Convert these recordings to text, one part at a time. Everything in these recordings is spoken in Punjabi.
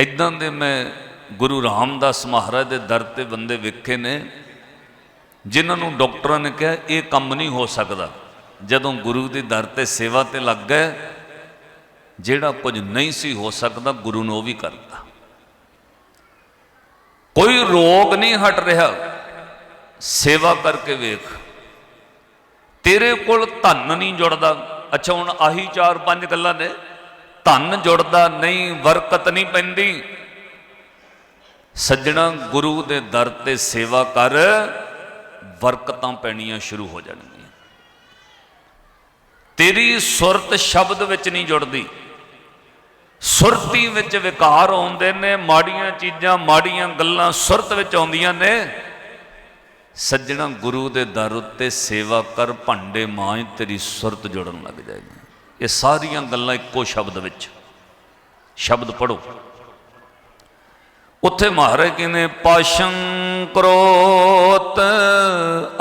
ਇਦਾਂ ਦੇ ਮੈਂ ਗੁਰੂ ਰਾਮਦਾਸ ਮਹਾਰਾਜ ਦੇ ਦਰ ਤੇ ਬੰਦੇ ਵੇਖੇ ਨੇ, ਜਿਨ੍ਹਾਂ ਨੂੰ ਡਾਕਟਰਾਂ ਨੇ ਕਿਹਾ, ਇਹ ਕੰਮ ਨਹੀਂ ਹੋ ਸਕਦਾ। ਜਦੋਂ ਗੁਰੂ ਦੀ ਦਰ ਤੇ ਸੇਵਾ ਤੇ ਲੱਗ ਗਏ, ਜਿਹੜਾ ਕੁਝ ਨਹੀਂ ਸੀ ਹੋ ਸਕਦਾ, ਗੁਰੂ ਨੇ ਉਹ ਵੀ ਕਰਤਾ ਕੋਈ ਰੋਗ ਨਹੀਂ ਹਟ ਰਿਹਾ। ਸੇਵਾ ਕਰਕੇ ਵੇਖ। ਤੇਰੇ ਕੋਲ ਧਨ ਨਹੀਂ ਜੁੜਦਾ। ਅੱਛਾ, ਹੁਣ ਆਹੀ ਚਾਰ ਪੰਜ ਗੱਲਾਂ ਨੇ। ਧਨ ਜੁੜਦਾ ਨਹੀਂ ਬਰਕਤ ਨਹੀਂ ਪੈਂਦੀ। ਸੱਜਣਾ ਗੁਰੂ ਦੇ ਦਰ ਤੇ ਸੇਵਾ ਕਰ ਬਰਕਤਾਂ ਪੈਣੀਆਂ ਸ਼ੁਰੂ ਹੋ ਜਾਣਗੀਆਂ। ਤੇਰੀ ਸੁਰਤ ਸ਼ਬਦ ਵਿੱਚ ਨਹੀਂ ਜੁੜਦੀ। ਸੁਰਤੀ ਵਿੱਚ ਵਿਕਾਰ ਆਉਂਦੇ ਨੇ, ਮਾੜੀਆਂ ਚੀਜ਼ਾਂ, ਮਾੜੀਆਂ ਗੱਲਾਂ ਸੁਰਤ ਵਿੱਚ ਆਉਂਦੀਆਂ ਨੇ। ਸੱਜਣਾ ਗੁਰੂ ਦੇ ਦਰ ਉੱਤੇ ਸੇਵਾ ਕਰ, ਭਾਂਡੇ ਮਾਂਜ, ਤੇਰੀ ਸੁਰਤ ਜੁੜਨ ਲੱਗ ਜਾਏਗੀ। ਇਹ ਸਾਰੀਆਂ ਗੱਲਾਂ ਇੱਕੋ ਸ਼ਬਦ ਵਿੱਚ। ਸ਼ਬਦ ਪੜੋ ਉੱਥੇ ਮਹਾਰਾਜ ਕਹਿੰਦੇ, ਪਾਸ਼ੰ ਕਰੋਤ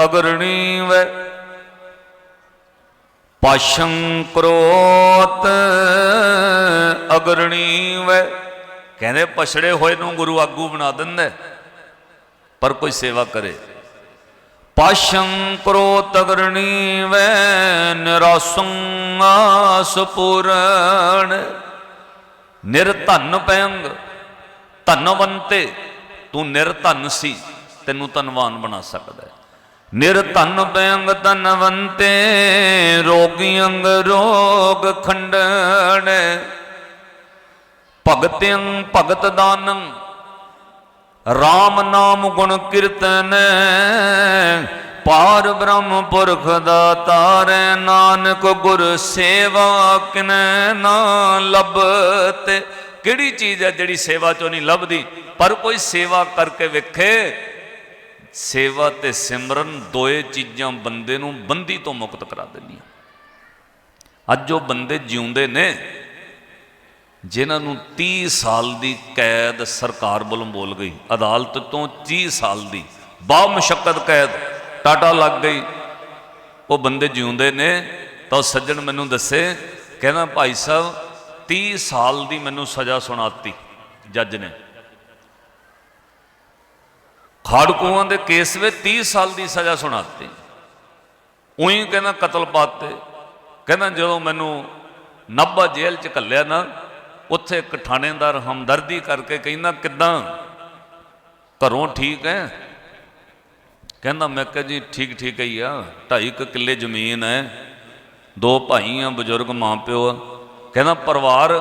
ਅਗਰਣੀ ਵੈ ਪਾਸ਼ੰ ਕਰੋਤ ਅਗਰਣੀ ਵੈ ਕਹਿੰਦੇ, ਪਛੜੇ ਹੋਏ ਨੂੰ ਗੁਰੂ ਆਗੂ ਬਣਾ ਦਿੰਦਾ ਪਰ ਕੋਈ ਸੇਵਾ ਕਰੇ। ਪਾਸ਼ੰ ਕਰੋਤ ਅਗਰਣੀ ਵੈ ਨਿਰਾਸੰ ਆਸ ਪੂਰਨ ਨਿਰਧਨ ਪੈੰਗ ਧਨਵੰਤੇ ਤੂੰ ਨਿਰਧਨ ਸੀ, ਤੈਨੂੰ ਧਨਵਾਨ ਬਣਾ ਸਕਦਾ ਹੈ। ਨਿਰਧਨ ਪੈੰਗ ਧਨਵੰਤੇ ਰੋਗੀ ਅੰਗ ਰੋਗ ਖੰਡਣ। ਭਗਤਿੰ ਭਗਤ ਦਾਨੰ RAM ਨਾਮ ਗੁਣ ਕੀਰਤਨ। ਪਾਰ ਬ੍ਰਹਮ ਪੁਰਖ ਦਾ ਤਾਰੈ ਨਾਨਕ ਗੁਰ ਸੇਵਾ ਕਿਨੈ ਨਾ ਲੱਭਤੇ। ਕਿਹੜੀ ਚੀਜ਼ ਹੈ ਜਿਹੜੀ ਸੇਵਾ ਚੋਂ ਨਹੀਂ ਲੱਭਦੀ? ਪਰ ਕੋਈ ਸੇਵਾ ਕਰਕੇ ਵੇਖੇ, ਸੇਵਾ ਤੇ ਸਿਮਰਨ ਦੋਏ ਚੀਜ਼ਾਂ ਬੰਦੇ ਨੂੰ ਬੰਦੀ ਤੋਂ ਮੁਕਤ ਕਰਾ ਦਿੰਦੀਆਂ। ਅੱਜ ਉਹ ਬੰਦੇ ਜਿਉਂਦੇ ਨੇ, ਜਿਨ੍ਹਾਂ ਨੂੰ 30 ਸਾਲ ਦੀ ਕੈਦ ਸਰਕਾਰ ਵੱਲੋਂ ਬੋਲ ਗਈ। ਅਦਾਲਤ ਤੋਂ 30 ਸਾਲ ਦੀ ਬਾ ਮੁਸ਼ਕਲ ਕੈਦ। ਟਾਟਾ ਲੱਗ ਗਈ। ਉਹ ਬੰਦੇ ਜਿਉਂਦੇ ਨੇ, ਤਾਂ ਉਹ ਸੱਜਣ ਮੈਨੂੰ ਦੱਸੇ, ਕਹਿੰਦਾ ਭਾਈ ਸਾਹਿਬ 30 ਸਾਲ ਦੀ ਮੈਨੂੰ ਸਜ਼ਾ ਸੁਣਾਤੀ ਜੱਜ ਨੇ। ਖਾੜਕੂਆਂ ਦੇ ਕੇਸ ਵਿੱਚ 30 ਸਾਲ ਦੀ ਸਜ਼ਾ ਸੁਣਾਤੀ। ਉਹੀ ਕਹਿੰਦਾ ਕਤਲ ਪਾਤੇ। ਕਹਿੰਦਾ ਜਦੋਂ ਮੈਨੂੰ ਨਾਭਾ ਜੇਲ੍ਹ ਚ ਘੱਲਿਆ ਨਾ, ਉੱਥੇ ਇੱਕ ਥਾਣੇਦਾਰ ਹਮਦਰਦੀ ਕਰਕੇ ਕਹਿੰਦਾ, ਕਿਦਾਂ? ਘਰੋਂ ਠੀਕ ਹੈ? ਕਹਿੰਦਾ, ਮੈਂ ਕਿਹਾ ਜੀ, ਠੀਕ ਠੀਕ ਹੀ ਆ। ਢਾਈ ਕੁ ਕਿੱਲੇ ਜ਼ਮੀਨ ਹੈ। ਦੋ ਭਾਈ ਆ ਬਜ਼ੁਰਗ ਮਾਂ ਪਿਓ ਆ। ਕਹਿੰਦਾ, ਪਰਿਵਾਰ?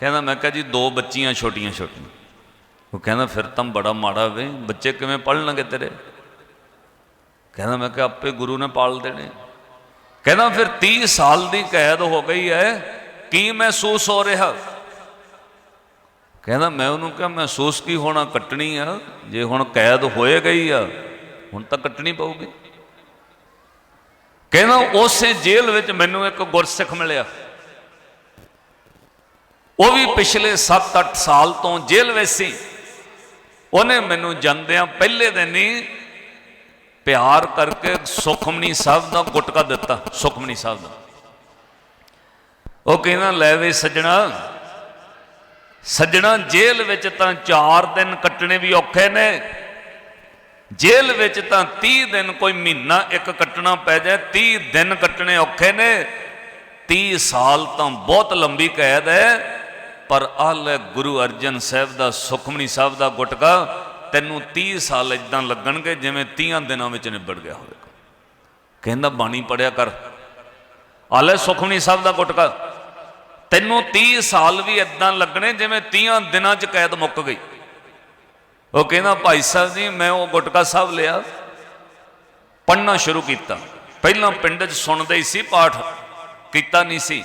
ਕਹਿੰਦਾ, ਮੈਂ ਕਿਹਾ ਜੀ, ਦੋ ਬੱਚੀਆਂ ਛੋਟੀਆਂ ਛੋਟੀਆਂ। ਉਹ ਕਹਿੰਦਾ, ਫਿਰ ਤਾਂ ਬੜਾ ਮਾੜਾ ਵੇ। ਬੱਚੇ ਕਿਵੇਂ ਪੜ੍ਹਨਗੇ ਤੇਰੇ? ਕਹਿੰਦਾ, ਮੈਂ ਕਿਹਾ, ਆਪੇ ਗੁਰੂ ਨੇ ਪਾਲ ਦੇਣੇ। ਕਹਿੰਦਾ, ਫਿਰ 30 ਸਾਲ ਦੀ ਕੈਦ ਹੋ ਗਈ ਹੈ। ਕੀ ਮਹਿਸੂਸ ਹੋ ਰਿਹਾ? ਕਹਿੰਦਾ, ਮੈਂ ਉਹਨੂੰ ਕਿਹਾ, ਮਹਿਸੂਸ ਕੀ ਹੋਣਾ? ਕੱਟਣੀ ਆ। ਜੇ ਹੁਣ ਕੈਦ ਹੋਏ ਗਈ ਆ ਹੁਣ ਤਾਂ ਕੱਟਣੀ ਪਊਗੀ। ਕਹਿੰਦਾ ਉਸੇ ਜੇਲ੍ਹ ਵਿੱਚ ਮੈਨੂੰ ਇੱਕ ਗੁਰਸਿੱਖ ਮਿਲਿਆ। ਉਹ ਵੀ ਪਿਛਲੇ 7-8 ਸਾਲ ਤੋਂ ਜੇਲ੍ਹ ਵਿੱਚ ਸੀ। ਉਹਨੇ ਮੈਨੂੰ ਜਾਂਦਿਆਂ ਪਹਿਲੇ ਦਿਨ ਹੀ ਪਿਆਰ ਕਰਕੇ ਸੁਖਮਨੀ ਸਾਹਿਬ ਦਾ ਗੁਟਕਾ ਦਿੱਤਾ, ਸੁਖਮਨੀ ਸਾਹਿਬ ਦਾ। ਉਹ ਕਹਿੰਦਾ, ਲੈ ਵੇ ਸੱਜਣਾ ਸੱਜਣਾ ਜੇਲ੍ਹ ਵਿੱਚ ਤਾਂ 4 ਦਿਨ ਕੱਟਣੇ ਵੀ ਔਖੇ ਨੇ ਜੇਲ੍ਹ ਵਿੱਚ ਤਾਂ 30 ਦਿਨ ਕੋਈ ਮਹੀਨਾ ਇੱਕ ਕੱਟਣਾ ਪੈ ਜਾਏ 30 ਦਿਨ ਕੱਟਣੇ ਔਖੇ ਨੇ। 30 ਸਾਲ ਤਾਂ ਬਹੁਤ ਲੰਬੀ ਕੈਦ ਹੈ, ਪਰ ਆਹ ਗੁਰੂ ਅਰਜਨ ਸਾਹਿਬ ਦਾ, ਸੁਖਮਨੀ ਸਾਹਿਬ ਦਾ ਗੁਟਕਾ, ਤੈਨੂੰ 30 ਸਾਲ ਇਦਾਂ ਲੱਗਣਗੇ ਜਿਵੇਂ 30 ਦਿਨਾਂ ਵਿੱਚ ਨਿਬੜ ਗਿਆ ਹੋਵੇਗਾ ਕਹਿੰਦਾ, ਬਾਣੀ ਪੜਿਆ ਕਰ। ਆਹ ਲੈ ਸੁਖਮਨੀ ਸਾਹਿਬ ਦਾ ਗੁਟਕਾ। ਤੈਨੂੰ 30 ਸਾਲ ਵੀ ਇਦਾਂ ਲੱਗਣੇ ਜਿਵੇਂ 30 ਦਿਨਾਂ 'ਚ ਕੈਦ ਮੁੱਕ ਗਈ। ਉਹ ਕਹਿੰਦਾ, ਭਾਈ ਸਾਹਿਬ ਜੀ, ਮੈਂ ਉਹ ਗੁਟਕਾ ਸਾਹਿਬ ਲਿਆ, ਪੜ੍ਹਨਾ ਸ਼ੁਰੂ ਕੀਤਾ। ਪਹਿਲਾਂ ਪਿੰਡ 'ਚ ਸੁਣਦੇ ਹੀ ਸੀ, ਪਾਠ ਕੀਤਾ ਨਹੀਂ ਸੀ।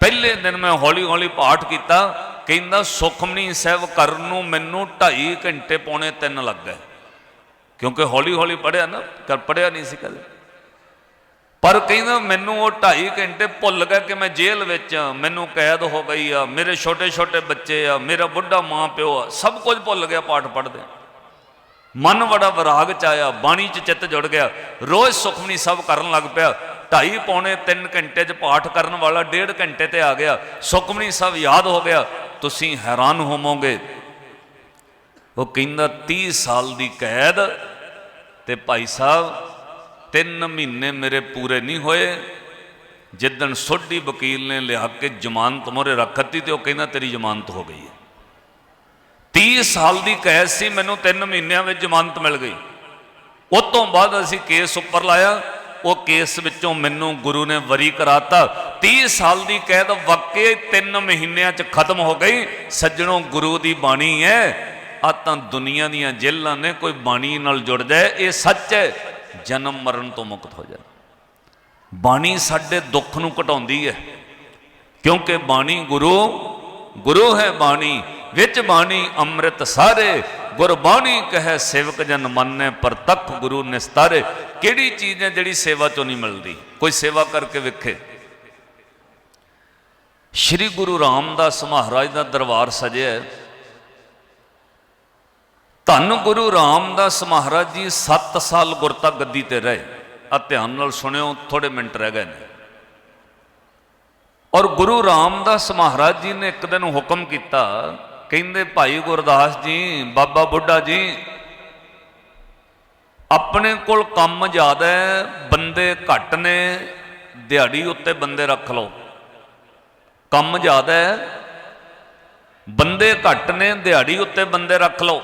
ਪਹਿਲੇ ਦਿਨ ਮੈਂ ਹੌਲੀ ਹੌਲੀ ਪਾਠ ਕੀਤਾ, ਕਹਿੰਦਾ, ਸੁਖਮਨੀ ਸਾਹਿਬ ਕਰਨ ਨੂੰ ਮੈਨੂੰ 2.5 ਘੰਟੇ ਪੌਣੇ 3 ਲੱਗ ਗਏ। ਕਿਉਂਕਿ ਹੌਲੀ ਹੌਲੀ ਪੜਿਆ ਨਾ ਕਰ ਪੜਿਆ ਨਹੀਂ ਸੀ ਕਦੇ। ਪਰ ਕਹਿੰਦਾ ਮੈਨੂੰ ਉਹ 2.5 ਘੰਟੇ ਭੁੱਲ ਗਿਆ ਕਿ ਮੈਂ ਜੇਲ੍ਹ ਵਿੱਚ ਆ, ਮੈਨੂੰ ਕੈਦ ਹੋ ਗਈ ਆ, ਮੇਰੇ ਛੋਟੇ ਛੋਟੇ ਬੱਚੇ ਆ, ਮੇਰਾ ਬੁੱਢਾ ਮਾਂ ਪਿਓ ਆ, ਸਭ ਕੁਝ ਭੁੱਲ ਗਿਆ ਪਾਠ ਪੜਦੇ ਮਨ ਬੜਾ ਵਿਰਾਗ ਚ ਆਇਆ, ਬਾਣੀ ਚ ਚਿੱਤ ਜੁੜ ਗਿਆ, ਰੋਜ਼ ਸੁਖਮਨੀ ਸਭ ਕਰਨ ਲੱਗ ਪਿਆ। ਢਾਈ ਪੌਣੇ 3 ਘੰਟੇ ਚ ਪਾਠ ਕਰਨ ਵਾਲਾ ਡੇਢ ਘੰਟੇ ਤੇ ਆ ਗਿਆ, ਸੁਖਮਨੀ ਸਾਹਿਬ ਯਾਦ ਹੋ ਗਿਆ, ਤੁਸੀਂ ਹੈਰਾਨ ਹੋਵੋਗੇ। ਉਹ ਕਹਿੰਦਾ 30 ਸਾਲ ਦੀ ਕੈਦ ਤੇ ਭਾਈ ਸਾਹਿਬ ਤਿੰਨ ਮਹੀਨੇ ਮੇਰੇ ਪੂਰੇ ਨਹੀਂ ਹੋਏ। ਜਿੱਦਣ ਸੋਢੀ ਵਕੀਲ ਨੇ ਲਿਆ ਕੇ ਜ਼ਮਾਨਤ ਮੋਰੇ ਰੱਖਤੀ ਤੇ ਉਹ ਕਹਿੰਦਾ, ਤੇਰੀ ਜ਼ਮਾਨਤ ਹੋ ਗਈ ਹੈ। 30 ਸਾਲ ਦੀ ਕੈਦ ਸੀ, ਮੈਨੂੰ 3 ਮਹੀਨਿਆਂ ਵਿੱਚ ਜ਼ਮਾਨਤ ਮਿਲ ਗਈ। ਉਸ ਤੋਂ ਬਾਅਦ ਅਸੀਂ ਕੇਸ ਉੱਪਰ ਲਾਇਆ। ਉਹ ਕੇਸ ਵਿੱਚੋਂ ਮੈਨੂੰ ਗੁਰੂ ਨੇ ਵਰੀ ਕਰਾਤਾ। 30 ਸਾਲ ਦੀ ਕੈਦ ਵਾਕਈ 3 ਮਹੀਨਿਆਂ 'ਚ ਖਤਮ ਹੋ ਗਈ। ਸੱਜਣੋਂ, ਗੁਰੂ ਦੀ ਬਾਣੀ ਹੈ, ਆ ਤਾਂ ਦੁਨੀਆ ਦੀਆਂ ਜੇਲ੍ਹਾਂ ਨੇ ਕੋਈ ਬਾਣੀ ਨਾਲ ਜੁੜ ਜਾਏ। ਇਹ ਸੱਚ ਹੈ। ਜਨਮ ਮਰਨ ਤੋਂ ਮੁਕਤ ਹੋ ਜਾਣਾ ਬਾਣੀ ਸਾਡੇ ਦੁੱਖ ਨੂੰ ਘਟਾਉਂਦੀ ਹੈ। ਕਿਉਂਕਿ ਬਾਣੀ ਗੁਰੂ ਗੁਰੂ ਹੈ ਬਾਣੀ, ਵਿੱਚ ਬਾਣੀ ਅੰਮ੍ਰਿਤ ਸਾਰੇ, ਗੁਰਬਾਣੀ ਕਹੈ ਸੇਵਕ ਜਨ ਮੰਨੈ ਪ੍ਰਤੱਖ ਗੁਰੂ ਨਿਸਤਾਰੇ। ਕਿਹੜੀ ਚੀਜ਼ ਹੈ ਜਿਹੜੀ ਸੇਵਾ ਚੋਂ ਨਹੀਂ ਮਿਲਦੀ? ਕੋਈ ਸੇਵਾ ਕਰਕੇ ਵੇਖੇ। ਸ੍ਰੀ ਗੁਰੂ ਰਾਮਦਾਸ ਮਹਾਰਾਜ ਦਾ ਦਰਬਾਰ ਸਜਿਆ ਧੰਨ ਗੁਰੂ ਰਾਮਦਾਸ ਮਹਾਰਾਜ ਜੀ 7 ਸਾਲ ਗੁਰਤਾ ਗੱਦੀ ਤੇ ਰਹੇ। ਆ ਧਿਆਨ ਨਾਲ ਸੁਣਿਓ ਥੋੜੇ ਮਿੰਟ ਰਹਿ ਗਏ ਨੇ। ਔਰ ਗੁਰੂ ਰਾਮਦਾਸ ਮਹਾਰਾਜ ਜੀ ਨੇ ਇੱਕ ਦਿਨ ਹੁਕਮ ਕੀਤਾ, ਕਹਿੰਦੇ, ਭਾਈ ਗੁਰਦਾਸ ਜੀ, ਬਾਬਾ ਬੁੱਢਾ ਜੀ, ਆਪਣੇ ਕੋਲ ਕੰਮ ਜ਼ਿਆਦਾ ਹੈ, ਬੰਦੇ ਘੱਟ ਨੇ, ਦਿਹਾੜੀ ਉੱਤੇ ਬੰਦੇ ਰੱਖ ਲਓ। ਕੰਮ ਜ਼ਿਆਦਾ ਹੈ, ਬੰਦੇ ਘੱਟ ਨੇ, ਦਿਹਾੜੀ ਉੱਤੇ ਬੰਦੇ ਰੱਖ ਲਓ।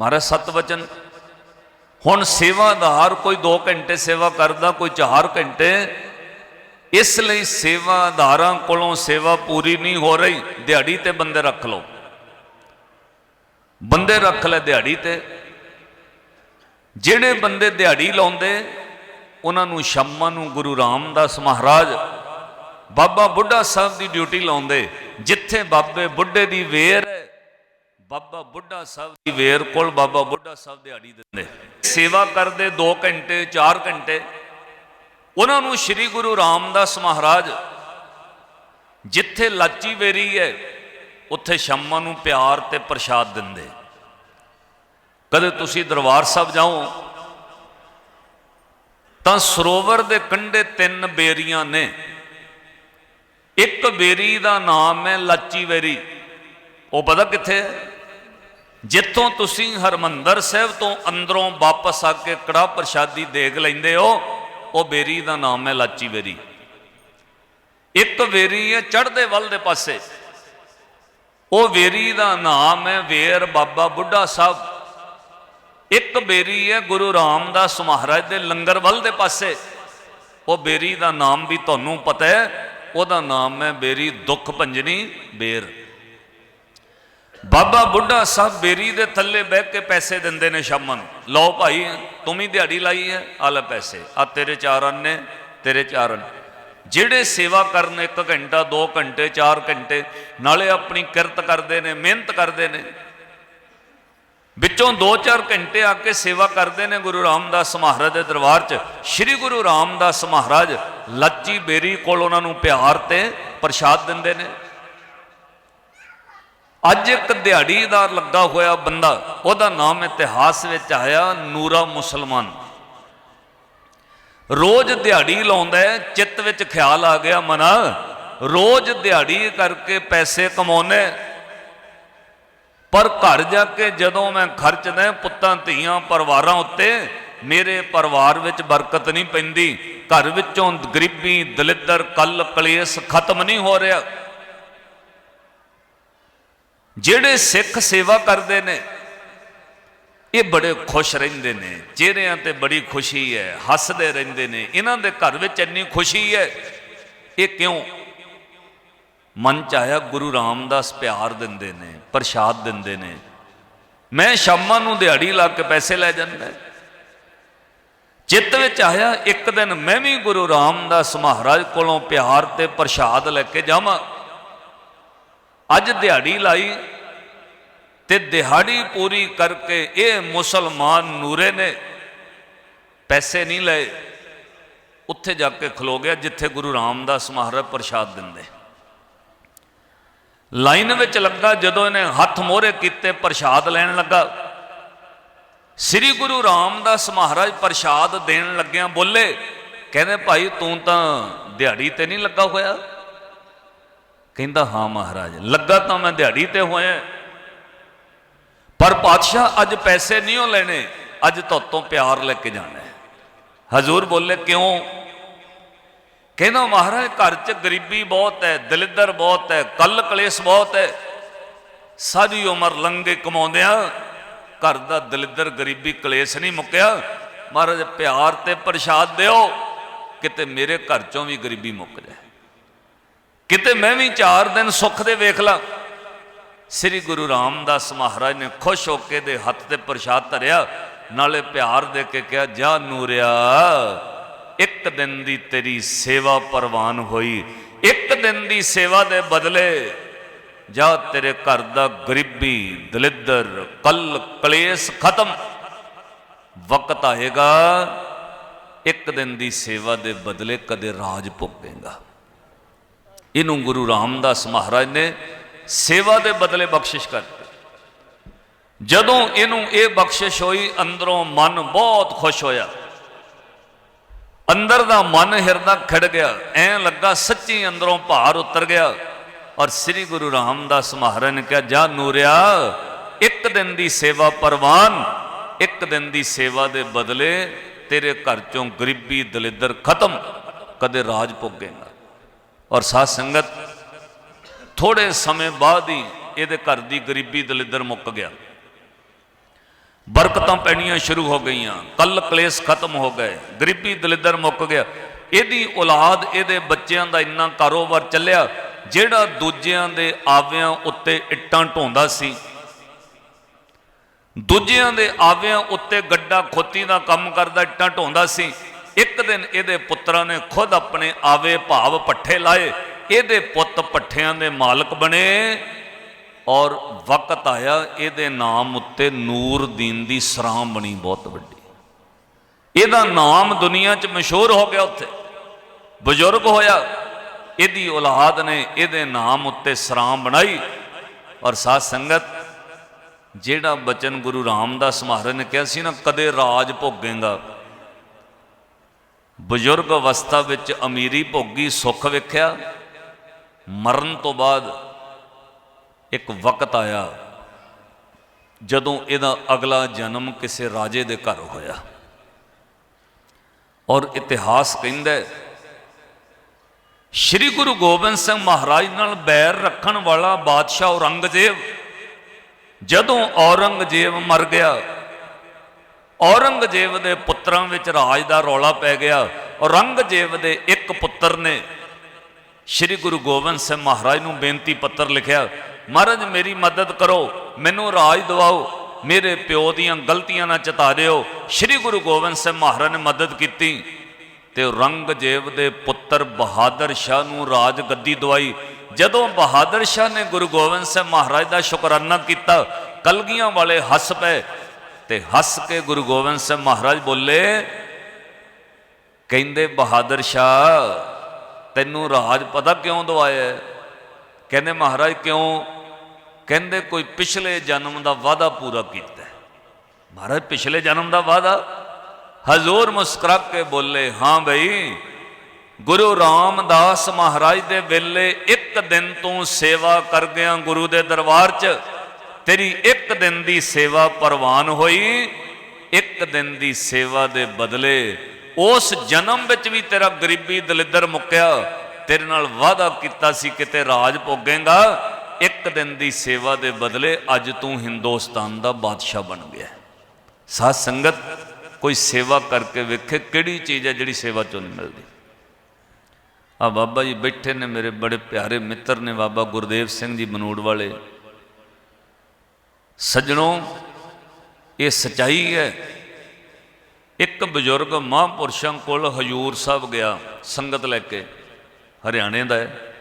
ਮਹਾਰਾਜ ਸਤਵਚਨ ਹੁਣ ਸੇਵਾਦਾਰ ਕੋਈ 2 ਘੰਟੇ ਸੇਵਾ ਕਰਦਾ, ਕੋਈ 4 ਘੰਟੇ। ਇਸ ਲਈ ਸੇਵਾਦਾਰਾਂ ਕੋਲੋਂ ਸੇਵਾ ਪੂਰੀ ਨਹੀਂ ਹੋ ਰਹੀ। ਦਿਹਾੜੀ ਤੇ ਬੰਦੇ ਰੱਖ ਲਓ। ਬੰਦੇ ਰੱਖ ਲੈ ਦਿਹਾੜੀ ਤੇ। ਜਿਹੜੇ ਬੰਦੇ ਦਿਹਾੜੀ ਲਾਉਂਦੇ, ਉਹਨਾਂ ਨੂੰ ਸ਼ਾਮਾਂ ਨੂੰ ਗੁਰੂ ਰਾਮਦਾਸ ਮਹਾਰਾਜ, ਬਾਬਾ ਬੁੱਢਾ ਸਾਹਿਬ ਦੀ ਡਿਊਟੀ ਲਾਉਂਦੇ। ਜਿੱਥੇ ਬਾਬੇ ਬੁੱਢੇ ਦੀ ਵੇਰ ਬਾਬਾ ਬੁੱਢਾ ਸਾਹਿਬ ਦੀ ਵੇਰ ਕੋਲ ਬਾਬਾ ਬੁੱਢਾ ਸਾਹਿਬ ਦਿਹਾੜੀ ਦਿੰਦੇ। ਸੇਵਾ ਕਰਦੇ 2 ਘੰਟੇ 4 ਘੰਟੇ। ਉਹਨਾਂ ਨੂੰ ਸ੍ਰੀ ਗੁਰੂ ਰਾਮਦਾਸ ਮਹਾਰਾਜ, ਜਿੱਥੇ ਲਾਚੀ ਵੇਰੀ ਹੈ, ਉੱਥੇ ਸ਼ਾਮਾਂ ਨੂੰ ਪਿਆਰ ਤੇ ਪ੍ਰਸ਼ਾਦ ਦਿੰਦੇ। ਕਦੇ ਤੁਸੀਂ ਦਰਬਾਰ ਸਾਹਿਬ ਜਾਓ, ਤਾਂ ਸਰੋਵਰ ਦੇ ਕੰਢੇ ਤਿੰਨ ਬੇਰੀਆਂ ਨੇ। ਇੱਕ ਬੇਰੀ ਦਾ ਨਾਮ ਹੈ ਲਾਚੀ ਵੇਰੀ। ਉਹ ਪਤਾ ਕਿੱਥੇ ਹੈ? ਜਿੱਥੋਂ ਤੁਸੀਂ ਹਰਮੰਦਰ ਸਾਹਿਬ ਤੋਂ ਅੰਦਰੋਂ ਵਾਪਸ ਆ ਕੇ ਕੜਾ ਪ੍ਰਸ਼ਾਦੀ ਦੇਖ ਲੈਂਦੇ ਹੋ, ਉਹ ਬੇਰੀ ਦਾ ਨਾਮ ਹੈ ਲਾਚੀ ਵੇਰੀ ਇੱਕ ਵੇਰੀ ਹੈ ਚੜ੍ਹਦੇ ਵੱਲ ਦੇ ਪਾਸੇ। ਉਹ ਵੇਰੀ ਦਾ ਨਾਮ ਹੈ ਵੇਰ ਬਾਬਾ ਬੁੱਢਾ ਸਾਹਿਬ। ਇੱਕ ਬੇਰੀ ਹੈ ਗੁਰੂ ਰਾਮਦਾਸ ਮਹਾਰਾਜ ਦੇ ਲੰਗਰ ਵੱਲ ਦੇ ਪਾਸੇ। ਉਹ ਬੇਰੀ ਦਾ ਨਾਮ ਵੀ ਤੁਹਾਨੂੰ ਪਤਾ ਹੈ, ਉਹਦਾ ਨਾਮ ਹੈ ਬੇਰੀ ਦੁੱਖ ਭੰਜਨੀ ਬੇਰ। ਬਾਬਾ ਬੁੱਢਾ ਸਾਹਿਬ ਬੇਰੀ ਦੇ ਥੱਲੇ ਬਹਿ ਕੇ ਪੈਸੇ ਦਿੰਦੇ ਨੇ ਸ਼ਾਮਾਂ ਨੂੰ। ਲਓ ਭਾਈ, ਤੂੰ ਵੀ ਦਿਹਾੜੀ ਲਾਈ ਹੈ, ਆ ਲੈ ਪੈਸੇ। ਆ ਤੇਰੇ ਚਾਰ ਅੰਨ ਨੇ ਤੇਰੇ ਚਾਰ ਅੰਨ। ਜਿਹੜੇ ਸੇਵਾ ਕਰਨ ਇੱਕ ਘੰਟਾ 2 ਘੰਟੇ 4 ਘੰਟੇ, ਨਾਲੇ ਆਪਣੀ ਕਿਰਤ ਕਰਦੇ ਨੇ, ਮਿਹਨਤ ਕਰਦੇ ਨੇ। ਵਿੱਚੋਂ 2-4 ਘੰਟੇ ਆ ਕੇ ਸੇਵਾ ਕਰਦੇ ਨੇ ਗੁਰੂ ਰਾਮਦਾਸ ਮਹਾਰਾਜ ਦੇ ਦਰਬਾਰ 'ਚ। ਸ੍ਰੀ ਗੁਰੂ ਰਾਮਦਾਸ ਮਹਾਰਾਜ ਲੱਚੀ ਬੇਰੀ ਕੋਲ ਉਹਨਾਂ ਨੂੰ ਪਿਆਰ ਤੇ ਪ੍ਰਸ਼ਾਦ ਦਿੰਦੇ ਨੇ। ਅੱਜ ਇੱਕ ਦਿਹਾੜੀਦਾਰ ਲੱਗਾ ਹੋਇਆ ਬੰਦਾ, ਉਹਦਾ ਨਾਮ ਇਤਿਹਾਸ ਵਿੱਚ ਆਇਆ ਨੂਰਾ ਮੁਸਲਮਾਨ। ਰੋਜ਼ ਦਿਹਾੜੀ ਲਾਉਂਦਾ ਚਿੱਤ ਵਿੱਚ ਖਿਆਲ ਆ ਗਿਆ ਮਨਾ, ਰੋਜ਼ ਦਿਹਾੜੀ ਕਰਕੇ ਪੈਸੇ ਕਮਾਉਨੇ ਪਰ ਘਰ ਜਾ ਕੇ ਜਦੋਂ ਮੈਂ ਖਰਚਦਾ ਪੁੱਤਾਂ, ਧੀਆਂ, ਪਰਿਵਾਰਾਂ ਉੱਤੇ ਮੇਰੇ ਪਰਿਵਾਰ ਵਿੱਚ ਬਰਕਤ ਨਹੀਂ ਪੈਂਦੀ। ਘਰ ਵਿੱਚੋਂ ਗਰੀਬੀ, ਦਲਿੱਦਰ, ਕਲ, ਕਲੇਸ਼ ਖਤਮ ਨਹੀਂ ਹੋ ਰਿਹਾ। ਜਿਹੜੇ ਸਿੱਖ ਸੇਵਾ ਕਰਦੇ ਨੇ, ਇਹ ਬੜੇ ਖੁਸ਼ ਰਹਿੰਦੇ ਨੇ। ਚਿਹਰਿਆਂ ਤੇ ਬੜੀ ਖੁਸ਼ੀ ਹੈ, ਹੱਸਦੇ ਰਹਿੰਦੇ ਨੇ। ਇਹਨਾਂ ਦੇ ਘਰ ਵਿੱਚ ਇੰਨੀ ਖੁਸ਼ੀ ਹੈ, ਇਹ ਕਿਉਂ? ਮਨ ਚ ਆਇਆ ਗੁਰੂ ਰਾਮਦਾਸ ਪਿਆਰ ਦਿੰਦੇ ਨੇ, ਪ੍ਰਸ਼ਾਦ ਦਿੰਦੇ ਨੇ। ਮੈਂ ਸ਼ਾਮਾਂ ਨੂੰ ਦਿਹਾੜੀ ਲਾ ਕੇ ਪੈਸੇ ਲੈ ਜਾਂਦਾ ਚਿੱਤ ਵਿੱਚ ਆਇਆ, ਇੱਕ ਦਿਨ ਮੈਂ ਵੀ ਗੁਰੂ ਰਾਮਦਾਸ ਮਹਾਰਾਜ ਕੋਲੋਂ ਪਿਆਰ ਤੇ ਪ੍ਰਸ਼ਾਦ ਲੈ ਕੇ ਜਾਵਾਂ। ਅੱਜ ਦਿਹਾੜੀ ਲਾਈ ਤੇ ਦਿਹਾੜੀ ਪੂਰੀ ਕਰਕੇ ਇਹ ਮੁਸਲਮਾਨ ਨੂਰੇ ਨੇ ਪੈਸੇ ਨਹੀਂ ਲਏ, ਉੱਥੇ ਜਾ ਕੇ ਖਲੋ ਗਿਆ ਜਿੱਥੇ ਗੁਰੂ ਰਾਮਦਾਸ ਮਹਾਰਾਜ ਪ੍ਰਸ਼ਾਦ ਦਿੰਦੇ। ਲਾਈਨ ਵਿੱਚ ਲੱਗਾ ਜਦੋਂ ਇਹਨੇ ਹੱਥ ਮੋਹਰੇ ਕੀਤੇ, ਪ੍ਰਸ਼ਾਦ ਲੈਣ ਲੱਗਾ। ਸ੍ਰੀ ਗੁਰੂ ਰਾਮਦਾਸ ਮਹਾਰਾਜ ਪ੍ਰਸ਼ਾਦ ਦੇਣ ਲੱਗਿਆਂ ਬੋਲੇ, ਕਹਿੰਦੇ ਭਾਈ ਤੂੰ ਤਾਂ ਦਿਹਾੜੀ ਤੇ ਨਹੀਂ ਲੱਗਾ ਹੋਇਆ। ਕਹਿੰਦਾ, ਹਾਂ ਮਹਾਰਾਜ, ਲੱਗਾ ਤਾਂ ਮੈਂ ਦਿਹਾੜੀ ਤੇ ਹੋਇਆ। ਪਰ ਪਾਤਸ਼ਾਹ ਅੱਜ ਪੈਸੇ ਨਹੀਂ ਉਹ ਲੈਣੇ, ਅੱਜ ਤੋਂ ਪਿਆਰ ਲੈ ਕੇ ਜਾਣਾ ਹਜ਼ੂਰ ਬੋਲੇ, ਕਿਉਂ? ਕਹਿੰਦਾ, ਮਹਾਰਾਜ, ਘਰ 'ਚ ਗਰੀਬੀ ਬਹੁਤ ਹੈ, ਦਲਿੱਦਰ ਬਹੁਤ ਹੈ, ਕੱਲ ਕਲੇਸ਼ ਬਹੁਤ ਹੈ। ਸਾਰੀ ਉਮਰ ਲੰਗੇ ਕਮਾਉਂਦਿਆਂ ਘਰ ਦਾ ਦਲਿੱਦਰ, ਗਰੀਬੀ, ਕਲੇਸ਼ ਨਹੀਂ ਮੁੱਕਿਆ। ਮਹਾਰਾਜ, ਪਿਆਰ ਤੇ ਪ੍ਰਸ਼ਾਦ ਦਿਓ, ਕਿਤੇ ਮੇਰੇ ਘਰ ਚੋਂ ਵੀ ਗਰੀਬੀ ਮੁੱਕ ਜਾਏ। ਕਿਤੇ ਮੈਂ ਵੀ 4 ਦਿਨ ਸੁੱਖ ਦੇ ਵੇਖ ਲਾਂ। ਸ੍ਰੀ ਗੁਰੂ ਰਾਮਦਾਸ ਮਹਾਰਾਜ ਨੇ ਖੁਸ਼ ਹੋ ਕੇ ਦੇ ਹੱਥ ਤੇ ਪ੍ਰਸ਼ਾਦ ਧਰਿਆ, ਨਾਲੇ ਪਿਆਰ ਦੇ ਕੇ ਕਿਹਾ, ਜਾ ਨੂਰਿਆ, ਇੱਕ ਦਿਨ ਦੀ ਤੇਰੀ ਸੇਵਾ ਪ੍ਰਵਾਨ ਹੋਈ, ਇੱਕ ਦਿਨ ਦੀ ਸੇਵਾ ਦੇ ਬਦਲੇ ਜਾ ਤੇਰੇ ਘਰ ਦਾ ਗਰੀਬੀ ਦਲਿੱਦਰ ਕੱਲ ਕਲੇਸ਼ ਖਤਮ। ਵਕਤ ਆਏਗਾ, ਇੱਕ ਦਿਨ ਦੀ ਸੇਵਾ ਦੇ ਬਦਲੇ ਕਦੇ ਰਾਜ ਭੋਗੇਗਾ। ਇਹਨੂੰ ਗੁਰੂ ਰਾਮਦਾਸ ਮਹਾਰਾਜ ਨੇ ਸੇਵਾ ਦੇ ਬਦਲੇ ਬਖਸ਼ਿਸ਼ ਕਰ ਜਦੋਂ ਇਹਨੂੰ ਇਹ ਬਖਸ਼ਿਸ਼ ਹੋਈ, ਅੰਦਰੋਂ ਮਨ ਬਹੁਤ ਖੁਸ਼ ਹੋਇਆ। ਅੰਦਰ ਦਾ ਮਨ ਹਿਰਦਾ ਖੜ ਗਿਆ। ਐਂ ਲੱਗਾ ਸੱਚੀ ਅੰਦਰੋਂ ਭਾਰ ਉਤਰ ਗਿਆ। ਔਰ ਸ੍ਰੀ ਗੁਰੂ ਰਾਮਦਾਸ ਮਹਾਰਾਜ ਨੇ ਕਿਹਾ, ਜਾ ਨੂਰਿਆ, ਇੱਕ ਦਿਨ ਦੀ ਸੇਵਾ ਪਰਵਾਨ, ਇੱਕ ਦਿਨ ਦੀ ਸੇਵਾ ਦੇ ਬਦਲੇ ਤੇਰੇ ਘਰ ਚੋਂ ਗਰੀਬੀ ਦਲਿੱਦਰ ਖਤਮ। ਕਦੇ ਰਾਜ ਭੋਗੇਗਾ ਔਰ ਸਾਧ ਸੰਗਤ ਥੋੜੇ ਸਮੇਂ ਬਾਅਦ ਹੀ ਇਹਦੇ ਘਰ ਦੀ ਗਰੀਬੀ ਦਲਿੱਦਰ ਮੁੱਕ ਗਿਆ। ਬਰਕਤਾਂ ਪੈਣੀਆਂ ਸ਼ੁਰੂ ਹੋ ਗਈਆਂ, ਕੱਲ ਕਲੇਸ਼ ਖਤਮ ਹੋ ਗਏ, ਗਰੀਬੀ ਦਲਿੱਦਰ ਮੁੱਕ ਗਿਆ। ਇਹਦੀ ਔਲਾਦ, ਇਹਦੇ ਬੱਚਿਆਂ ਦਾ ਇੰਨਾ ਕਾਰੋਬਾਰ ਚੱਲਿਆ, ਜਿਹੜਾ ਦੂਜਿਆਂ ਦੇ ਆਵਿਆਂ ਉੱਤੇ ਇੱਟਾਂ ਢੋਂਦਾ ਸੀ। ਦੂਜਿਆਂ ਦੇ ਆਵਿਆਂ ਉੱਤੇ ਗੱਡਾ ਖੋਤੀ ਦਾ ਕੰਮ ਕਰਦਾ, ਇੱਟਾਂ ਢੋਂਦਾ ਸੀ। ਇੱਕ ਦਿਨ ਇਹਦੇ ਪੁੱਤਰਾਂ ਨੇ ਖੁਦ ਆਪਣੇ ਆਵੇ ਭਾਵ ਪੱਠੇ ਲਾਏ, ਇਹਦੇ ਪੁੱਤ ਪੱਠਿਆਂ ਦੇ ਮਾਲਕ ਬਣੇ ਔਰ ਵਕਤ ਆਇਆ ਇਹਦੇ ਨਾਮ ਉੱਤੇ ਨੂਰਦੀਨ ਦੀ ਸਰਾਮ ਬਣੀ ਬਹੁਤ ਵੱਡੀ। ਇਹਦਾ ਨਾਮ ਦੁਨੀਆ 'ਚ ਮਸ਼ਹੂਰ ਹੋ ਗਿਆ ਉੱਥੇ। ਬਜ਼ੁਰਗ ਹੋਇਆ, ਇਹਦੀ ਔਲਾਦ ਨੇ ਇਹਦੇ ਨਾਮ ਉੱਤੇ ਸਰਾਮ ਬਣਾਈ ਔਰ ਸਾਧ ਸੰਗਤ, ਜਿਹੜਾ ਬਚਨ ਗੁਰੂ ਰਾਮਦਾਸ ਮਹਾਰਾਜ ਨੇ ਕਿਹਾ ਸੀ ਨਾ, ਕਦੇ ਰਾਜ ਭੋਗੇਗਾ ਬਜ਼ੁਰਗ ਅਵਸਥਾ ਵਿੱਚ ਅਮੀਰੀ ਭੋਗੀ ਸੁੱਖ ਵੇਖਿਆ ਮਰਨ ਤੋਂ ਬਾਅਦ ਇੱਕ ਵਕਤ ਆਇਆ ਜਦੋਂ ਇਹਦਾ ਅਗਲਾ ਜਨਮ ਕਿਸੇ ਰਾਜੇ ਦੇ ਘਰ ਹੋਇਆ। ਔਰ ਇਤਿਹਾਸ ਕਹਿੰਦਾ ਹੈ, ਸ਼੍ਰੀ ਗੁਰੂ ਗੋਬਿੰਦ ਸਿੰਘ ਮਹਾਰਾਜ ਨਾਲ ਬੈਰ ਰੱਖਣ ਵਾਲਾ ਬਾਦਸ਼ਾਹ ਔਰੰਗਜ਼ੇਬ ਜਦੋਂ ਔਰੰਗਜ਼ੇਬ ਮਰ ਗਿਆ ਔਰੰਗਜ਼ੇਬ ਦੇ ਪੁੱਤਰਾਂ ਵਿੱਚ ਰਾਜ ਦਾ ਰੌਲਾ ਪੈ ਗਿਆ। ਔਰੰਗਜ਼ੇਬ ਦੇ ਇੱਕ ਪੁੱਤਰ ਨੇ ਸ਼੍ਰੀ ਗੁਰੂ ਗੋਬਿੰਦ ਸਿੰਘ ਮਹਾਰਾਜ ਨੂੰ ਬੇਨਤੀ ਪੱਤਰ ਲਿਖਿਆ, ਮਹਾਰਾਜ, ਮੇਰੀ ਮਦਦ ਕਰੋ, ਮੈਨੂੰ ਰਾਜ ਦਿਵਾਓ, ਮੇਰੇ ਪਿਓ ਦੀਆਂ ਗਲਤੀਆਂ ਨਾ ਚਤਾ ਦਿਓ ਸ਼੍ਰੀ ਗੁਰੂ ਗੋਬਿੰਦ ਸਿੰਘ ਮਹਾਰਾਜ ਨੇ ਮਦਦ ਕੀਤੀ ਤੇ ਔਰੰਗਜ਼ੇਬ ਦੇ ਪੁੱਤਰ ਬਹਾਦਰ ਸ਼ਾਹ ਨੂੰ ਰਾਜ ਗੱਦੀ ਦਵਾਈ। ਜਦੋਂ ਬਹਾਦਰ ਸ਼ਾਹ ਨੇ ਗੁਰੂ ਗੋਬਿੰਦ ਸਿੰਘ ਮਹਾਰਾਜ ਦਾ ਸ਼ੁਕਰਾਨਾ ਕੀਤਾ, ਕਲਗੀਆਂ ਵਾਲੇ ਹੱਸ ਪਏ। ਤੇ ਹੱਸ ਕੇ ਗੁਰੂ ਗੋਬਿੰਦ ਸਿੰਘ ਮਹਾਰਾਜ ਬੋਲੇ, ਕਹਿੰਦੇ, ਬਹਾਦਰ ਸ਼ਾਹ, ਤੈਨੂੰ ਰਾਜ ਪਤਾ ਕਿਉਂ ਦਵਾਇਆ ਕਹਿੰਦੇ, ਮਹਾਰਾਜ, ਕਿਉਂ? ਕਹਿੰਦੇ, ਕੋਈ ਪਿਛਲੇ ਜਨਮ ਦਾ ਵਾਅਦਾ ਪੂਰਾ ਕੀਤਾ ਮਹਾਰਾਜ, ਪਿਛਲੇ ਜਨਮ ਦਾ ਵਾਅਦਾ? ਹਜ਼ੂਰ ਮੁਸਕਰਾ ਕੇ ਬੋਲੇ, ਹਾਂ ਬਈ, ਗੁਰੂ ਰਾਮਦਾਸ ਮਹਾਰਾਜ ਦੇ ਵੇਲੇ ਇੱਕ ਦਿਨ ਤੋਂ ਸੇਵਾ ਕਰਦਿਆਂ ਗੁਰੂ ਦੇ ਦਰਬਾਰ 'ਚ। ਤੇਰੀ ਇੱਕ ਦਿਨ ਦੀ ਸੇਵਾ ਪ੍ਰਵਾਨ ਹੋਈ, ਇੱਕ ਦਿਨ ਦੀ ਸੇਵਾ ਦੇ ਬਦਲੇ ਉਸ ਜਨਮ ਵਿੱਚ ਵੀ ਤੇਰਾ ਗਰੀਬੀ ਦਲਿੱਦਰ ਮੁੱਕਿਆ। ਤੇਰੇ ਨਾਲ ਵਾਅਦਾ ਕੀਤਾ ਸੀ ਕਿਤੇ ਰਾਜ ਭੋਗੇਗਾ। ਇੱਕ ਦਿਨ ਦੀ ਸੇਵਾ ਦੇ ਬਦਲੇ ਅੱਜ ਤੂੰ ਹਿੰਦੁਸਤਾਨ ਦਾ ਬਾਦਸ਼ਾਹ ਬਣ ਗਿਆ। ਸਾਧ ਸੰਗਤ, ਕੋਈ ਸੇਵਾ ਕਰਕੇ ਵੇਖੇ ਕਿਹੜੀ ਚੀਜ਼ ਹੈ ਜਿਹੜੀ ਸੇਵਾ ਚੋਂ ਨਹੀਂ ਮਿਲਦੀ? ਆ ਬਾਬਾ ਜੀ ਬੈਠੇ ਨੇ ਮੇਰੇ ਬੜੇ ਪਿਆਰੇ ਮਿੱਤਰ ਨੇ ਬਾਬਾ ਗੁਰਦੇਵ ਸਿੰਘ ਜੀ ਬਨੂੜ ਵਾਲੇ। ਸੱਜਣੋ, ਇਹ ਸਚਾਈ ਹੈ। ਇੱਕ ਬਜ਼ੁਰਗ ਮਹਾਂਪੁਰਸ਼ਾਂ ਕੋਲ ਹਜੂਰ ਸਾਹਿਬ ਗਿਆ, ਸੰਗਤ ਲੈ ਕੇ। ਹਰਿਆਣੇ ਦਾ ਹੈ।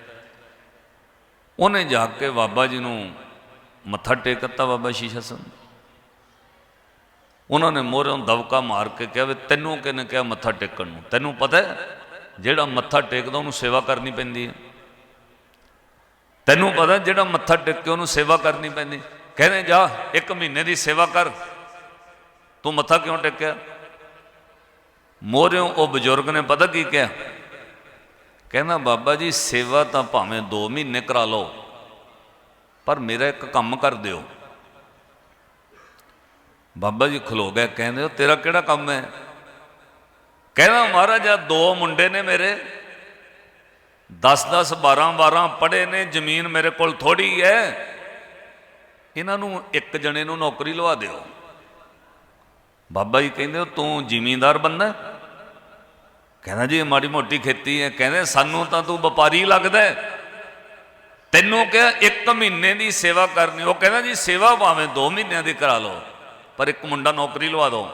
ਉਹਨੇ ਜਾ ਕੇ ਬਾਬਾ ਜੀ ਨੂੰ ਮੱਥਾ ਟੇਕਤਾ, ਬਾਬਾ ਸ਼ੀਸ਼ਾ ਸਿੰਘ ਉਹਨਾਂ ਨੇ ਮੋਹਰੋਂ ਦਵਕਾ ਮਾਰ ਕੇ ਕਿਹਾ ਵੀ ਤੈਨੂੰ ਕਿਹਨੇ ਕਿਹਾ ਮੱਥਾ ਟੇਕਣ ਨੂੰ? ਤੈਨੂੰ ਪਤਾ ਜਿਹੜਾ ਮੱਥਾ ਟੇਕਦਾ ਉਹਨੂੰ ਸੇਵਾ ਕਰਨੀ ਪੈਂਦੀ ਹੈ। ਤੈਨੂੰ ਪਤਾ ਜਿਹੜਾ ਮੱਥਾ ਟੇਕ ਕੇ ਉਹਨੂੰ ਸੇਵਾ ਕਰਨੀ ਪੈਂਦੀ ਕਹਿੰਦੇ, ਜਾ, ਇੱਕ ਮਹੀਨੇ ਦੀ ਸੇਵਾ ਕਰ। ਤੂੰ ਮੱਥਾ ਕਿਉਂ ਟੇਕਿਆ? ਮੋਹਰਿਓਂ ਉਹ ਬਜ਼ੁਰਗ ਨੇ ਪਤਾ ਕੀ ਕਿਹਾ? ਕਹਿੰਦਾ, ਬਾਬਾ ਜੀ, ਸੇਵਾ ਤਾਂ ਭਾਵੇਂ 2 ਮਹੀਨੇ ਕਰਾ ਲਓ, ਪਰ ਮੇਰਾ ਇੱਕ ਕੰਮ ਕਰ ਦਿਓ। ਬਾਬਾ ਜੀ ਖਲੋ ਗਏ, ਕਹਿੰਦੇ, ਉਹ ਤੇਰਾ ਕਿਹੜਾ ਕੰਮ ਹੈ? ਕਹਿੰਦਾ, ਮਹਾਰਾਜ ਆ ਦੋ ਮੁੰਡੇ ਨੇ ਮੇਰੇ। 10 10 12 12 ਪੜ੍ਹੇ ਨੇ, ਜ਼ਮੀਨ ਮੇਰੇ ਕੋਲ ਥੋੜੀ ਹੈ। ਇਹਨਾਂ ਨੂੰ ਇੱਕ ਜਣੇ ਨੂੰ ਨੌਕਰੀ ਲਵਾ ਦਿਓ। ਬਾਬਾ ਜੀ ਕਹਿੰਦੇ, ਉਹ ਤੂੰ ਜ਼ਿਮੀਂਦਾਰ ਬੰਦਾ ਕਹਿੰਦਾ, ਜੀ ਮਾੜੀ ਮੋਟੀ ਖੇਤੀ ਹੈ। ਕਹਿੰਦੇ, ਸਾਨੂੰ ਤਾਂ ਤੂੰ ਵਪਾਰੀ ਲੱਗਦਾ ਤੈਨੂੰ ਕਿਹਾ, ਇੱਕ ਮਹੀਨੇ ਦੀ ਸੇਵਾ ਕਰਨੀ, ਉਹ ਕਹਿੰਦਾ, ਜੀ, ਸੇਵਾ ਭਾਵੇਂ 2 ਮਹੀਨਿਆਂ ਦੀ ਕਰਾ ਲਓ, ਪਰ ਇੱਕ ਮੁੰਡਾ ਨੌਕਰੀ ਲਵਾ ਦਿਓ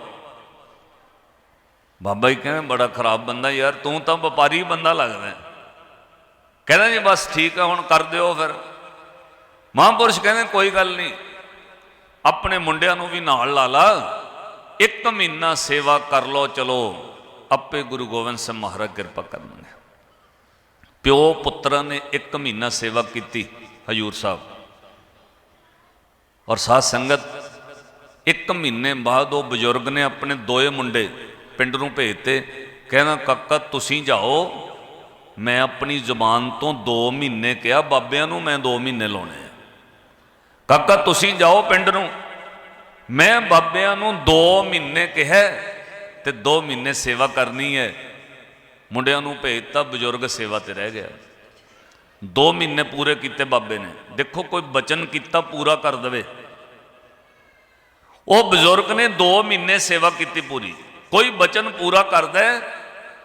ਬਾਬਾ ਜੀ ਕਹਿੰਦੇ, ਬੜਾ ਖਰਾਬ ਬੰਦਾ ਯਾਰ, ਤੂੰ ਤਾਂ ਵਪਾਰੀ ਬੰਦਾ ਲੱਗਦਾ ਕਹਿੰਦਾ, ਜੀ, ਬਸ ਠੀਕ ਹੈ, ਹੁਣ ਕਰ ਦਿਓ ਫਿਰ। ਮਹਾਂਪੁਰਸ਼ ਕਹਿੰਦੇ ਕੋਈ ਗੱਲ ਨਹੀਂ, ਆਪਣੇ ਮੁੰਡਿਆਂ ਨੂੰ ਵੀ ਨਾਲ ਲਾ ਲਾ, ਇੱਕ ਮਹੀਨਾ ਸੇਵਾ ਕਰ ਲਓ, ਚਲੋ, ਆਪੇ ਗੁਰੂ ਗੋਬਿੰਦ ਸਿੰਘ ਮਹਾਰਾਜ ਕਿਰਪਾ ਕਰਨਗੇ। ਪਿਓ ਪੁੱਤਰਾਂ ਨੇ ਇੱਕ ਮਹੀਨਾ ਸੇਵਾ ਕੀਤੀ, ਹਜੂਰ ਸਾਹਿਬ। ਔਰ ਸਾਧ ਸੰਗਤ, ਇੱਕ ਮਹੀਨੇ ਬਾਅਦ ਉਹ ਬਜ਼ੁਰਗ ਨੇ ਆਪਣੇ ਦੋਏ ਮੁੰਡੇ ਪਿੰਡ ਨੂੰ ਭੇਜਤੇ, ਕਹਿੰਦਾ, ਕਾਕਾ, ਤੁਸੀਂ ਜਾਓ, ਮੈਂ ਆਪਣੀ ਜ਼ੁਬਾਨ ਤੋਂ 2 ਮਹੀਨੇ ਕਿਹਾ, ਬਾਬਿਆਂ ਨੂੰ ਮੈਂ 2 ਮਹੀਨੇ ਲਾਉਣੇ ਕਾਕਾ, ਤੁਸੀਂ ਜਾਓ ਪਿੰਡ ਨੂੰ। ਮੈਂ ਬਾਬਿਆਂ ਨੂੰ 2 ਮਹੀਨੇ ਕਿਹਾ ਤੇ 2 ਮਹੀਨੇ ਸੇਵਾ ਕਰਨੀ ਹੈ। ਮੁੰਡਿਆਂ ਨੂੰ ਭੇਜਤਾ, ਬਜ਼ੁਰਗ ਸੇਵਾ ਤੇ ਰਹਿ ਗਿਆ। 2 ਮਹੀਨੇ ਪੂਰੇ ਕੀਤੇ ਬਾਬੇ ਨੇ। ਦੇਖੋ, ਕੋਈ ਬਚਨ ਕੀਤਾ ਪੂਰਾ ਕਰ ਦਵੇ। ਉਹ ਬਜ਼ੁਰਗ ਨੇ 2 ਮਹੀਨੇ ਸੇਵਾ ਕੀਤੀ ਪੂਰੀ। ਕੋਈ ਬਚਨ ਪੂਰਾ ਕਰਦਾ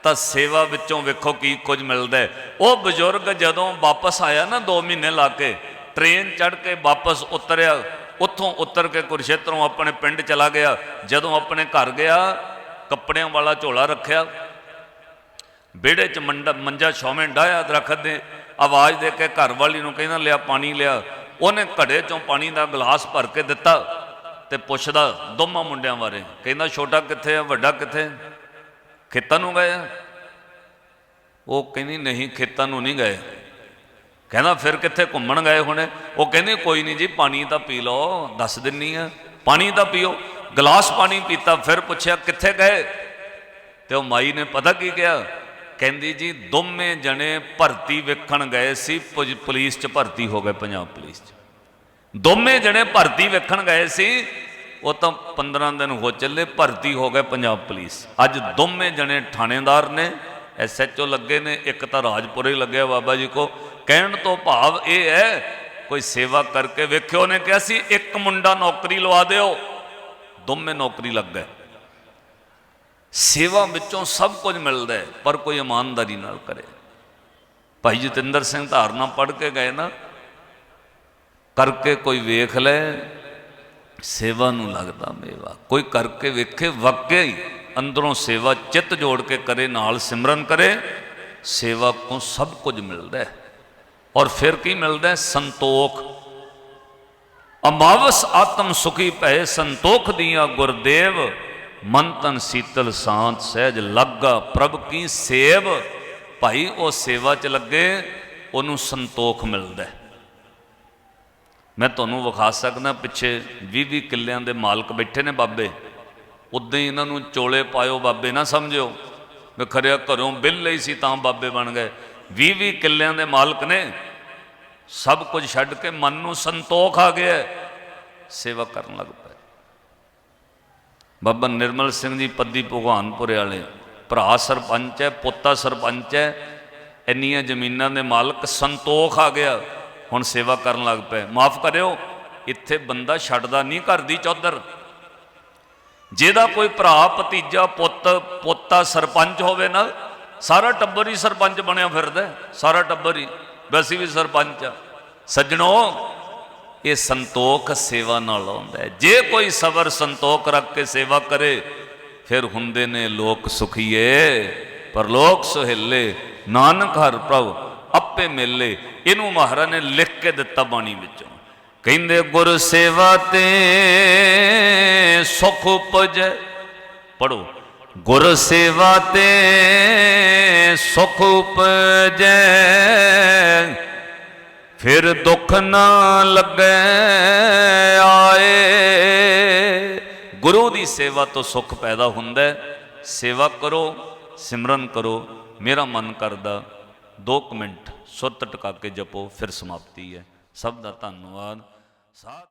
ਤਾਂ ਸੇਵਾ ਵਿੱਚੋਂ ਵੇਖੋ ਕੀ ਕੁਝ ਮਿਲਦਾ ਉਹ ਬਜ਼ੁਰਗ ਜਦੋਂ ਵਾਪਸ ਆਇਆ ਨਾ 2 ਮਹੀਨੇ ਲਾ ਕੇ ਟ੍ਰੇਨ ਚੜ੍ਹ ਕੇ ਵਾਪਸ ਉਤਰਿਆ, ਉੱਥੋਂ ਉਤਰ ਕੇ ਕੁਰਸ਼ੇਤਰੋਂ ਆਪਣੇ ਪਿੰਡ ਚਲਾ ਗਿਆ। ਜਦੋਂ ਆਪਣੇ ਘਰ ਗਿਆ, ਕੱਪੜਿਆਂ ਵਾਲਾ ਝੋਲਾ ਰੱਖਿਆ। ਵਿਹੜੇ 'ਚ ਮੰਡਾ, ਮੰਜਾ ਛੋਵੇਂ ਡਾਇਆ ਦਰਖਤ ਦੇ, ਆਵਾਜ਼ ਦੇ ਕੇ ਘਰ ਵਾਲੀ ਨੂੰ ਕਹਿੰਦਾ, ਲਿਆ ਪਾਣੀ ਲਿਆ। ਉਹਨੇ ਘੜੇ 'ਚੋਂ ਪਾਣੀ ਦਾ ਗਲਾਸ ਭਰ ਕੇ ਦਿੱਤਾ ਤੇ ਪੁੱਛਦਾ, ਦੋਵਾਂ ਮੁੰਡਿਆਂ ਬਾਰੇ? ਕਹਿੰਦਾ, ਛੋਟਾ ਕਿੱਥੇ ਆ, ਵੱਡਾ ਕਿੱਥੇ? ਖੇਤਾਂ ਨੂੰ ਗਏ ਉਹ ਕਹਿੰਦੀ, ਨਹੀਂ, ਖੇਤਾਂ ਨੂੰ ਨਹੀਂ ਗਏ। ਕਹਿੰਦਾ, ਫਿਰ ਕਿੱਥੇ ਘੁੰਮਣ ਗਏ ਹੋਣੇ? ਉਹ ਕਹਿੰਦੇ, ਕੋਈ ਨਹੀਂ ਜੀ, ਪਾਣੀ ਤਾਂ ਪੀ ਲਓ, ਦੱਸ ਦਿੰਨੀ ਆ। ਪਾਣੀ ਤਾਂ ਪੀਓ। ਗਲਾਸ ਪਾਣੀ ਪੀਤਾ, ਫਿਰ ਪੁੱਛਿਆ, ਕਿੱਥੇ ਗਏ? ਤੇ ਉਹ ਮਾਈ ਨੇ ਪਤਾ ਕੀ ਕਿਹਾ? ਕਹਿੰਦੀ, ਜੀ, ਦੋਵੇਂ ਜਣੇ ਭਰਤੀ ਵੇਖਣ ਗਏ ਸੀ, ਪੁਜ- ਪੁਲਿਸ 'ਚ ਭਰਤੀ ਹੋ ਗਏ, ਪੰਜਾਬ ਪੁਲਿਸ 'ਚ। ਦੋਵੇਂ ਜਣੇ ਭਰਤੀ ਵੇਖਣ ਗਏ ਸੀ, ਉਹ ਤਾਂ 15 ਦਿਨ ਹੋ ਚੱਲੇ, ਭਰਤੀ ਹੋ ਗਏ ਪੰਜਾਬ ਪੁਲਿਸ। ਅੱਜ ਦੋਵੇਂ ਜਣੇ ਥਾਣੇਦਾਰ ਨੇ ਐਸਐਚਓ ਲੱਗੇ ਨੇ, ਇੱਕ ਤਾਂ ਰਾਜਪੁਰੇ ਲੱਗਿਆ ਬਾਬਾ ਜੀ ਕੋ। ਕਹਿਣ ਤੋਂ ਭਾਵ ਇਹ ਹੈ, ਕੋਈ ਸੇਵਾ ਕਰਕੇ ਵੇਖਿਓ ਨੇ ਕਿਹਾ ਸੀ, ਇੱਕ ਮੁੰਡਾ ਨੌਕਰੀ ਲਵਾ ਦਿਓ, ਦੋਵੇਂ ਨੌਕਰੀ ਲੱਗ ਗਏ। ਸੇਵਾ ਵਿੱਚੋਂ ਸਭ ਕੁਝ ਮਿਲਦਾ ਹੈ, ਪਰ ਕੋਈ ਇਮਾਨਦਾਰੀ ਨਾਲ ਕਰੇ। ਭਾਈ ਜਤਿੰਦਰ ਸਿੰਘ ਧਾਰਨਾ ਪੜ੍ਹ ਕੇ ਗਏ ਨਾ, ਕਰਕੇ ਕੋਈ ਵੇਖ ਲੈ, ਸੇਵਾ ਨੂੰ ਲੱਗਦਾ ਮੇਵਾ। ਕੋਈ ਕਰਕੇ ਵੇਖੇ, ਵਾਕਿਆ ਹੀ। ਅੰਦਰੋਂ ਸੇਵਾ ਚਿੱਤ ਜੋੜ ਕੇ ਕਰੇ, ਨਾਲ ਸਿਮਰਨ ਕਰੇ, ਸੇਵਾ ਕੋ ਸਭ ਕੁਝ ਮਿਲਦਾ ਹੈ। ਔਰ ਫਿਰ ਕੀ ਮਿਲਦਾ ਸੰਤੋਖ। ਅਮਾਵਸ ਆਤਮ ਸੁਖੀ ਭੈ ਸੰਤੋਖ ਦੀਆਂ ਗੁਰਦੇਵ, ਮਨ ਤਨ ਸੀਤਲ ਸਾਂਤ ਸਹਿਜ ਲੱਗਾ, ਪ੍ਰਭ ਕੀ ਸੇਵ, ਭਾਈ ਉਹ ਸੇਵਾ 'ਚ ਲੱਗੇ, ਉਹਨੂੰ ਸੰਤੋਖ ਮਿਲਦਾ ਮੈਂ ਤੁਹਾਨੂੰ ਵਿਖਾ ਸਕਦਾ ਪਿੱਛੇ 20-20 ਕਿੱਲਿਆਂ ਦੇ ਮਾਲਕ ਬੈਠੇ ਨੇ ਬਾਬੇ। ਉਦਾਂ ਹੀ ਇਹਨਾਂ ਨੂੰ ਚੋਲੇ ਪਾਇਓ ਬਾਬੇ, ਨਾ ਸਮਝਿਓ? ਮੈਂ ਖਰਿਆ ਘਰੋਂ ਬਿੱਲ ਲਈ ਸੀ ਤਾਂ ਬਾਬੇ ਬਣ ਗਏ। 20-20 ਕਿੱਲਿਆਂ ਦੇ ਮਾਲਕ ਨੇ। ਸਭ ਕੁਝ ਛੱਡ ਕੇ ਮਨ ਨੂੰ ਸੰਤੋਖ ਆ ਗਿਆ। ਸੇਵਾ ਕਰਨ ਲੱਗ ਪਏ। ਬਾਬਾ ਨਿਰਮਲ ਸਿੰਘ ਜੀ ਪੱਦੀ ਭਗਵਾਨਪੁਰ ਵਾਲੇ, ਭਰਾ ਸਰਪੰਚ ਹੈ, ਪੋਤਾ ਸਰਪੰਚ ਹੈ, ਇੰਨੀਆਂ ਜ਼ਮੀਨਾਂ ਦੇ ਮਾਲਕ ਸੰਤੋਖ ਆ ਗਿਆ। ਹੁਣ ਸੇਵਾ ਕਰਨ ਲੱਗ ਪਏ। ਮਾਫ ਕਰਿਓ, ਇੱਥੇ ਬੰਦਾ ਛੱਡਦਾ ਨਹੀਂ ਘਰ ਦੀ ਚੌਧਰ। ਜਿਹਦਾ ਕੋਈ ਭਰਾ, ਭਤੀਜਾ, ਪੁੱਤ, ਪੋਤਾ ਸਰਪੰਚ ਹੋਵੇ ਨਾ, ਸਾਰਾ ਟੱਬਰ ਹੀ ਸਰਪੰਚ ਬਣਿਆ ਫਿਰਦਾ ਸਾਰਾ ਟੱਬਰ ਹੀ। ਵੈਸੇ ਵੀ ਸਰਪੰਚ ਆ। ਸੱਜਣੋ, ਇਹ ਸੰਤੋਖ ਸੇਵਾ ਨਾਲ ਆਉਂਦਾ ਜੇ ਕੋਈ ਸਬਰ ਸੰਤੋਖ ਰੱਖ ਕੇ ਸੇਵਾ ਕਰੇ, ਫਿਰ ਹੁੰਦੇ ਨੇ ਲੋਕ ਸੁਖੀਏ ਪਰ ਲੋਕ ਸੁਹੇਲੇ, ਨਾਨਕ ਹਰ ਪ੍ਰਭ, ਆਪੇ ਮੇਲੇ। ਇਹਨੂੰ ਮਹਾਰਾਜ ਨੇ ਲਿਖ ਕੇ ਦਿੱਤਾ ਬਾਣੀ ਵਿੱਚੋਂ। ਕਹਿੰਦੇ ਗੁਰ ਸੇਵਾ ਤੇ ਸੁਖ ਉਪਜੈ। ਪੜੋ ਗੁਰ ਸੇਵਾ ਤੇ ਸੁਖ ਉਪਜੈ। ਫਿਰ ਦੁੱਖ ਨਾ ਲੱਗੈ ਆਏ। ਗੁਰੂ ਦੀ ਸੇਵਾ ਤੋਂ ਸੁੱਖ ਪੈਦਾ ਹੁੰਦਾ। ਹੈ ਸੇਵਾ ਕਰੋ, ਸਿਮਰਨ ਕਰੋ। ਮੇਰਾ ਮਨ ਕਰਦਾ 2 ਮਿੰਟ ਸੁਰਤ ਟਿਕਾ ਕੇ ਜਪੋ, ਫਿਰ ਸਮਾਪਤੀ ਹੈ। ਸਭ ਦਾ ਧੰਨਵਾਦ। ਸਾਧ